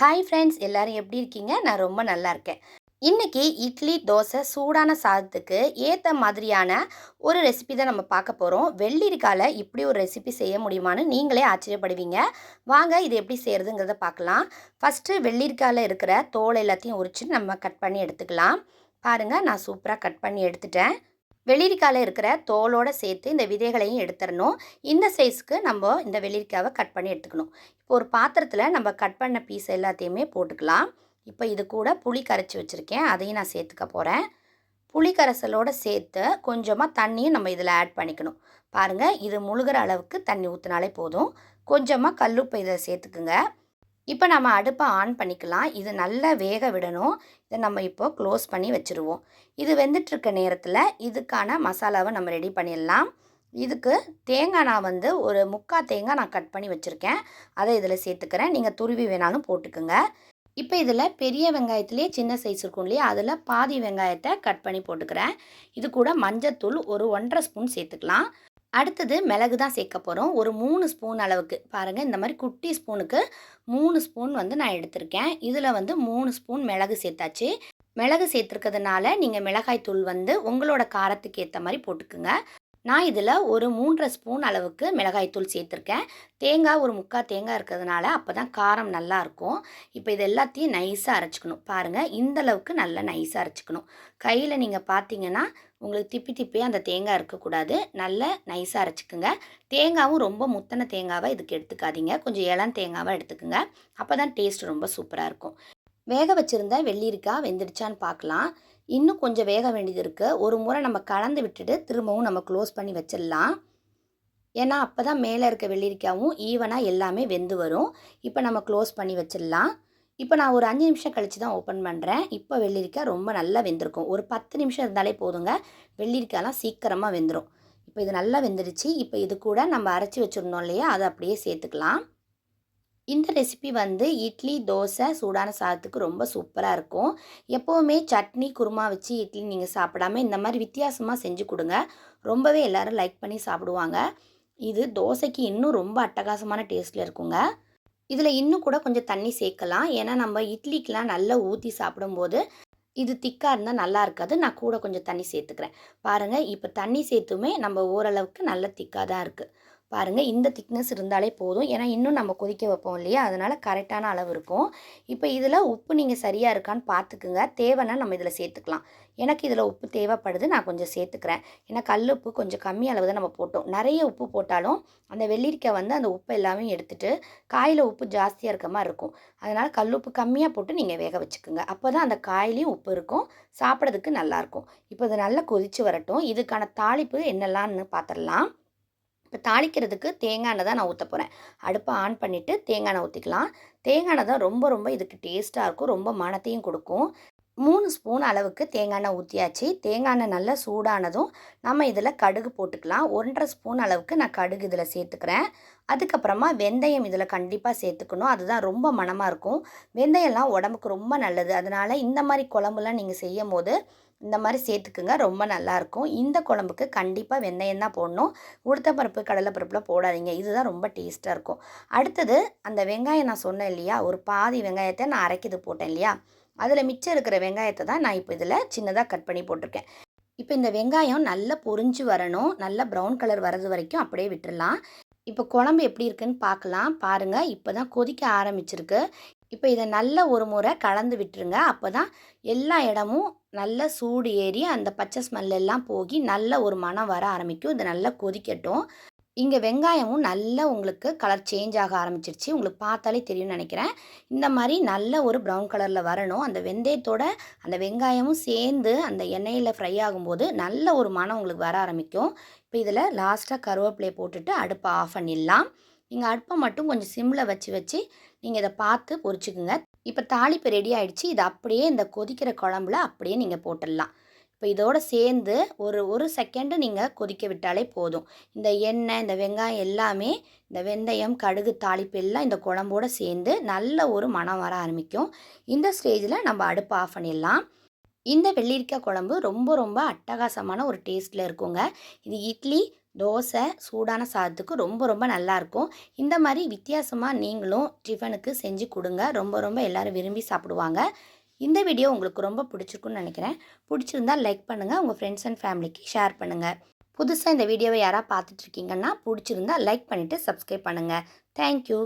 Hi friends எல்லாரும் எப்படி இருக்கீங்க? நான் ரொம்ப நல்லா இருக்கேன். இன்றைக்கி இட்லி தோசை சூடான சாதத்துக்கு ஏற்ற மாதிரியான ஒரு ரெசிபி தான் நம்ம பார்க்க போகிறோம் வெள்ளரிக்கால இப்படி ஒரு ரெசிபி செய்ய முடியுமான்னு நீங்களே ஆச்சரியப்படுவீங்க. வாங்க இது எப்படி செய்கிறதுங்கிறத பார்க்கலாம். ஃபஸ்ட்டு வெள்ளரிக்காயில் இருக்கிற தோல் எல்லாத்தையும் உரிச்சு நம்ம கட் பண்ணி எடுத்துக்கலாம். பாருங்கள் நான் சூப்பராக கட் பண்ணி எடுத்துட்டேன். வெள்ளரிக்காயில் இருக்கிற தோலோடு சேர்த்து இந்த விதைகளையும் எடுத்துடணும். இந்த சைஸ்க்கு நம்ம இந்த வெள்ளரிக்காவை கட் பண்ணி எடுத்துக்கணும். இப்போ ஒரு பாத்திரத்தில் நம்ம கட் பண்ண பீஸ் எல்லாத்தையுமே போட்டுக்கலாம். இப்போ இது கூட புளி கரைச்சி வச்சுருக்கேன். அதையும் நான் சேர்த்துக்க போகிறேன் புளி கரைசலோடு சேர்த்து கொஞ்சமாக தண்ணியும் நம்ம இதில் ஆட் பண்ணிக்கணும். பாருங்கள் இது முழுகிற அளவுக்கு தண்ணி ஊற்றினாலே போதும். கொஞ்சமாக கல்லுப்பை இதை சேர்த்துக்குங்க. இப்போ நம்ம அடுப்பை ஆன் பண்ணிக்கலாம். இது நல்லா வேக விடணும். இதை நம்ம இப்போ க்ளோஸ் பண்ணி வச்சுருவோம். இது வெந்துட்டுருக்க நேரத்தில் இதுக்கான மசாலாவை நம்ம ரெடி பண்ணிடலாம். இதுக்கு தேங்காய் நான் வந்து ஒரு முக்கால் தேங்காய் நான் கட் பண்ணி வச்சுருக்கேன். அதை இதில் சேர்த்துக்கிறேன். நீங்கள் துருவி வேணாலும் போட்டுக்குங்க. இப்போ இதில் பெரிய வெங்காயத்துலேயே சின்ன சைஸ் இருக்கும் இல்லையா? அதில் பாதி வெங்காயத்தை கட் பண்ணி போட்டுக்கிறேன். இது கூட மஞ்சத்தூள் ஒரு ஒன்றரை ஸ்பூன் சேர்த்துக்கலாம். அடுத்தது மிளகு தான் சேர்க்க போகிறோம் ஒரு மூணு ஸ்பூன் அளவுக்கு. பாருங்கள் இந்த மாதிரி குட்டி ஸ்பூனுக்கு மூணு ஸ்பூன் வந்து நான் எடுத்திருக்கேன். இதில் வந்து மூணு ஸ்பூன் மிளகு சேர்த்தாச்சு. மிளகு சேர்த்துருக்கிறதுனால நீங்கள் மிளகாய் தூள் வந்து உங்களோட காரத்துக்கு ஏற்ற மாதிரி போட்டுக்குங்க. நான் இதில் ஒரு மூன்றரை ஸ்பூன் அளவுக்கு மிளகாய்த்தூள் சேர்த்துருக்கேன். தேங்காய் ஒரு முக்கால் தேங்காய் இருக்கிறதுனால அப்போ தான் காரம் நல்லாயிருக்கும் இப்போ இது எல்லாத்தையும் நைஸாக அரைச்சிக்கணும். பாருங்கள் இந்த அளவுக்கு நல்லா நைஸாக அரைச்சிக்கணும். கையில் நீங்கள் பார்த்தீங்கன்னா உங்களுக்கு திப்பி திப்பி அந்த தேங்காய் இருக்கக்கூடாது. நல்ல நைஸாக அரைச்சிக்குங்க. தேங்காவும் ரொம்ப முத்தன தேங்காவை இதுக்கு எடுத்துக்காதீங்க. கொஞ்சம் இளம் தேங்காவாக எடுத்துக்கோங்க. அப்போ தான் டேஸ்ட் ரொம்ப சூப்பராக இருக்கும். வேக வச்சுருந்த வெள்ளரிக்காய் வெந்துடுச்சான்னு பார்க்கலாம் இன்னும் கொஞ்சம் வேக வேண்டியது இருக்குது ஒரு முறை நம்ம கலந்து விட்டுட்டு திரும்பவும் நம்ம க்ளோஸ் பண்ணி வச்சிடலாம். ஏன்னா அப்போ தான் மேலே இருக்க வெள்ளரிக்காவும் ஈவனாக எல்லாமே வெந்து வரும். இப்போ நம்ம க்ளோஸ் பண்ணி வச்சிடலாம். இப்போ நான் ஒரு அஞ்சு நிமிஷம் கழித்து தான் ஓப்பன் பண்ணுறேன் இப்போ வெள்ளரிக்காய் ரொம்ப நல்லா வெந்திருக்கும். ஒரு பத்து நிமிஷம் இருந்தாலே போதுங்க. வெள்ளரிக்காயெலாம் சீக்கிரமாக வெந்துடும் இப்போ இது நல்லா வெந்துடுச்சு. இப்போ இது கூட நம்ம அரைச்சி வச்சுருந்தோம் இல்லையா? அதை அப்படியே சேர்த்துக்கலாம். இந்த ரெசிபி வந்து இட்லி தோசை சூடான சாதத்துக்கு ரொம்ப சூப்பராக இருக்கும். எப்போவுமே சட்னி குருமா வச்சு இட்லி நீங்கள் சாப்பிடாம இந்த மாதிரி வித்தியாசமாக செஞ்சு கொடுங்க. ரொம்பவே எல்லோரும் லைக் பண்ணி சாப்பிடுவாங்க. இது தோசைக்கு இன்னும் ரொம்ப அட்டகாசமான டேஸ்ட்டில் இருக்குங்க. இதில் இன்னும் கூட கொஞ்சம் தண்ணி சேர்க்கலாம். ஏன்னா நம்ம இட்லிக்கெலாம் நல்லா ஊற்றி சாப்பிடும்போது இது திக்காக இருந்தால் நல்லா இருக்காது. நான் கூட கொஞ்சம் தண்ணி சேர்த்துக்கிறேன். பாருங்கள் இப்போ தண்ணி சேர்த்துமே நம்ம ஓரளவுக்கு நல்ல திக்காக தான் இருக்குது பாருங்கள் இந்த திக்னஸ் இருந்தாலே போதும். ஏன்னா இன்னும் நம்ம கொதிக்க வைப்போம் இல்லையா? அதனால் கரெக்டான அளவு இருக்கும். இப்போ இதில் உப்பு நீங்கள் சரியாக இருக்கான்னு பார்த்துக்குங்க. தேவைன்னா நம்ம இதில் சேர்த்துக்கலாம். எனக்கு இதில் உப்பு தேவைப்படுது நான் கொஞ்சம் சேர்த்துக்கிறேன். ஏன்னா கல் உப்பு கொஞ்சம் கம்மி அளவு தான் நம்ம போட்டோம். நிறைய உப்பு போட்டாலும் அந்த வெள்ளரிக்காய் வந்து அந்த உப்பு எல்லாமே எடுத்துகிட்டு காயில் உப்பு ஜாஸ்தியாக இருக்க மாதிரி இருக்கும். அதனால் கல் உப்பு கம்மியாக போட்டு நீங்கள் வேக வச்சுக்கோங்க. அப்போ தான் அந்த காயிலையும் உப்பு இருக்கும். சாப்பிட்றதுக்கு நல்லாயிருக்கும் இப்போ இது நல்லா கொதித்து வரட்டும். இதுக்கான தாளிப்பு என்னெல்லாம்னு பார்த்துடலாம். இப்போ தாளிக்கிறதுக்கு தேங்காய் எண்ணெய் தான் நான் ஊற்ற போகிறேன் அடுப்பை ஆன் பண்ணிவிட்டு தேங்காய் எண்ணெய் ஊற்றிக்கலாம் தேங்காய் எண்ணெய் தான் ரொம்ப ரொம்ப இதுக்கு டேஸ்ட்டாக இருக்கும். ரொம்ப மனத்தையும் கொடுக்கும். மூணு ஸ்பூன் அளவுக்கு தேங்காய் எண்ணெய் ஊற்றியாச்சு தேங்காய் எண்ணெய் நல்லா சூடானதும் நம்ம இதில் கடுகு போட்டுக்கலாம். ஒன்றரை ஸ்பூன் அளவுக்கு நான் கடுகு இதில் சேர்த்துக்கிறேன். அதுக்கப்புறமா வெந்தயம் இதில் கண்டிப்பாக சேர்த்துக்கணும். அதுதான் ரொம்ப மனமாக இருக்கும். வெந்தயம்லாம் உடம்புக்கு ரொம்ப நல்லது. அதனால் இந்த மாதிரி குழம்புலாம் நீங்கள் செய்யும் போது இந்த மாதிரி சேர்த்துக்குங்க. ரொம்ப நல்லாயிருக்கும் இந்த குழம்புக்கு கண்டிப்பாக வெந்தயம் தான் போடணும். உளுத்தப்பருப்பு கடலைப்பருப்புலாம் போடாதீங்க. இதுதான் ரொம்ப டேஸ்ட்டாக இருக்கும். அடுத்தது அந்த வெங்காயம் நான் சொன்னேன் இல்லையா? ஒரு பாதி வெங்காயத்தை நான் அரைக்கிது போட்டேன் இல்லையா? அதில் மிச்சம் இருக்கிற வெங்காயத்தை தான் நான் இப்போ இதில் சின்னதாக கட் பண்ணி போட்டிருக்கேன். இப்போ இந்த வெங்காயம் நல்லா பொறிஞ்சு வரணும். நல்லா ப்ரௌன் கலர் வர்றது வரைக்கும் அப்படியே விட்டுடலாம் இப்போ குழம்பு எப்படி இருக்குன்னு பார்க்கலாம். பாருங்கள் இப்போ தான் கொதிக்க ஆரம்பிச்சிருக்கு. இப்போ இதை நல்ல ஒரு முறை கலந்து விட்டுருங்க. அப்போ தான் எல்லா இடமும் நல்ல சூடு ஏறி அந்த பச்சை ஸ்மெல் எல்லாம் போகி நல்ல ஒரு மனம் வர ஆரம்பிக்கும். இது நல்லா கொதிக்கட்டும். இங்கே வெங்காயமும் நல்லா உங்களுக்கு கலர் சேஞ்ச் ஆக ஆரம்பிச்சிருச்சு. உங்களுக்கு பார்த்தாலே தெரியும்னு நினைக்கிறேன். இந்த மாதிரி நல்ல ஒரு ப்ரௌன் கலரில் வரணும். அந்த வெந்தயத்தோட அந்த வெங்காயமும் சேர்ந்து அந்த எண்ணெயில் ஃப்ரை ஆகும்போது நல்ல ஒரு மனம் உங்களுக்கு வர ஆரம்பிக்கும். இப்போ இதில் லாஸ்ட்டாக கருவேப்பிலையை போட்டுட்டு அடுப்பை ஆஃப் பண்ணிடலாம். நீங்கள் அடுப்பை மட்டும் கொஞ்சம் சிம்மில் வச்சு வச்சு நீங்கள் இதை பார்த்து பொரிச்சுக்குங்க. இப்போ தாளிப்பு ரெடி ஆகிடுச்சு இதை அப்படியே இந்த கொதிக்கிற குழம்புல அப்படியே நீங்கள் போட்டுடலாம். இப்போ இதோடு சேர்ந்து ஒரு ஒரு செகண்டு நீங்கள் கொதிக்க விட்டாலே போதும். இந்த எண்ணெய் இந்த வெங்காயம் எல்லாமே இந்த வெந்தயம் கடுகு தாளிப்பு எல்லாம் இந்த குழம்போடு சேர்ந்து நல்ல ஒரு மனம் வர ஆரம்பிக்கும். இந்த ஸ்டேஜில் நம்ம அடுப்பு ஆஃப் பண்ணிடலாம். இந்த வெள்ளரிக்காய் குழம்பு ரொம்ப ரொம்ப அட்டகாசமான ஒரு டேஸ்ட்டில் இருக்குங்க. இது இட்லி தோசை சூடான சாதத்துக்கு ரொம்ப ரொம்ப நல்லாயிருக்கும் இந்த மாதிரி வித்தியாசமாக நீங்களும் டிஃபனுக்கு செஞ்சு கொடுங்க. ரொம்ப ரொம்ப எல்லோரும் விரும்பி சாப்பிடுவாங்க. இந்த வீடியோ உங்களுக்கு ரொம்ப பிடிச்சிருக்குன்னு நினைக்கிறேன். பிடிச்சிருந்தா லைக் பண்ணுங்கள் உங்கள் ஃப்ரெண்ட்ஸ் அண்ட் ஃபேமிலிக்கு ஷேர் பண்ணுங்கள் புதுசாக இந்த வீடியோவை யாராவது பார்த்துட்ருக்கீங்கன்னா பிடிச்சிருந்தா லைக் பண்ணிவிட்டு சப்ஸ்கிரைப் பண்ணுங்கள் தேங்க்யூ